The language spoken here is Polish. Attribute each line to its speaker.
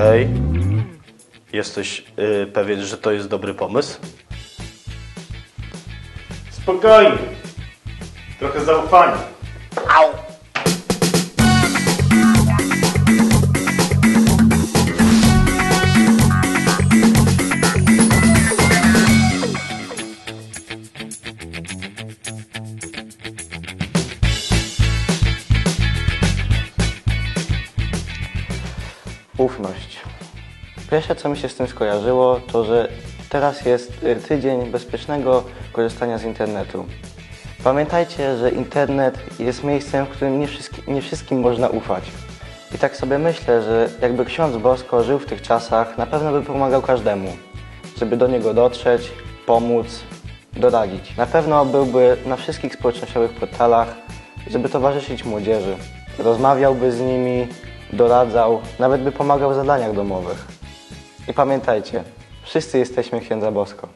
Speaker 1: Ej, jesteś y, pewien, że to jest dobry pomysł?
Speaker 2: Spokojnie. Trochę zaufania.
Speaker 3: Ufność. Pierwsze, co mi się z tym skojarzyło, to że teraz jest y, tydzień bezpiecznego korzystania z internetu. Pamiętajcie, że internet jest miejscem, w którym nie, wszystki, nie wszystkim można ufać. I tak sobie myślę, że jakby ksiądz Bosko żył w tych czasach, na pewno by pomagał każdemu, żeby do niego dotrzeć, pomóc, doradzić. Na pewno byłby na wszystkich społecznościowych portalach, żeby towarzyszyć młodzieży. Rozmawiałby z nimi, doradzał, nawet by pomagał w zadaniach domowych. I pamiętajcie, wszyscy jesteśmy księdza Bosko.